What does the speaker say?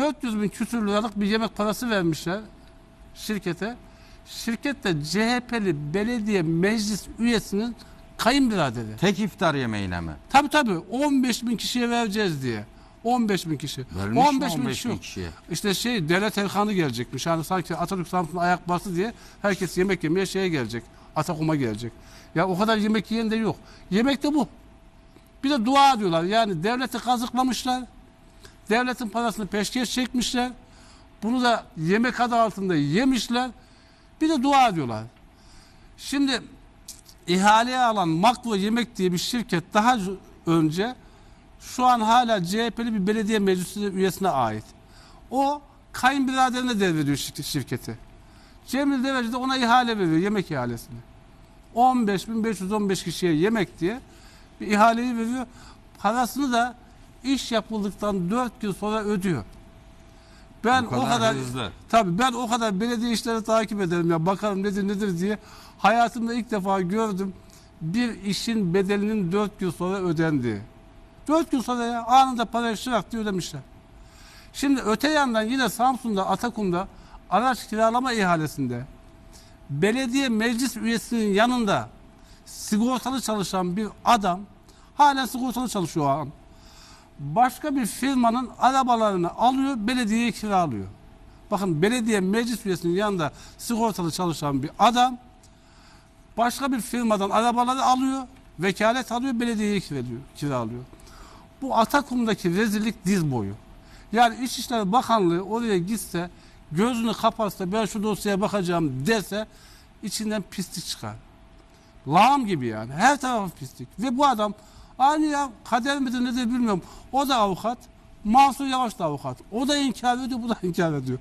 400 bin küsür liralık bir yemek parası vermişler şirkete. Şirket de CHP'li belediye meclis üyesinin kayınbiraderi. Tek iftar yemeğine mi? Tabii tabii 15 bin kişiye vereceğiz diye. 15 bin kişi. Vermiş mi 15 bin 15 kişi bin yok. kişiye? İşte şey devlet erkanı gelecekmiş. Yani sanki Atatürk Samsun'a ayak bastı diye herkes yemek yemeye şeye gelecek. Atakum'a gelecek. Ya o kadar yemek yiyen de yok. Yemek de bu. Bir de dua diyorlar. Yani devleti kazıklamışlar. Devletin parasını peşkeş çekmişler. Bunu da yemek adı altında yemişler. Bir de dua diyorlar. Şimdi ihaleye alan Makro Yemek diye bir şirket daha önce şu an hala CHP'li bir belediye meclisi üyesine ait. O kayınbiraderine devrediyor şirket- şirketi. Cemil Deveci de ona ihale veriyor yemek ihalesini. 15.515 kişiye yemek diye bir ihaleyi veriyor. Parasını da iş yapıldıktan 4 gün sonra ödüyor. Ben Bu o kadar kadar hızlı. tabii ben o kadar belediye işleri takip ederim ya bakarım nedir nedir diye hayatımda ilk defa gördüm bir işin bedelinin 4 gün sonra ödendiği. 4 gün sonra ya anında parayı şırak diye ödemişler. Şimdi öte yandan yine Samsun'da Atakum'da araç kiralama ihalesinde belediye meclis üyesinin yanında sigortalı çalışan bir adam hala sigortalı çalışıyor o an. Başka bir firmanın arabalarını alıyor, belediyeye kiralıyor. Bakın belediye meclis üyesinin yanında sigortalı çalışan bir adam başka bir firmadan arabaları alıyor, vekalet alıyor, belediyeye kiralıyor. kiralıyor. Bu Atakum'daki rezillik diz boyu. Yani İçişleri Bakanlığı oraya gitse, gözünü kapatsa ben şu dosyaya bakacağım dese içinden pislik çıkar. Lağım gibi yani. Her tarafı pislik. Ve bu adam aynı ya kader midir nedir bilmiyorum. O da avukat. Mansur Yavaş da avukat. O da inkar ediyor, bu da inkar ediyor.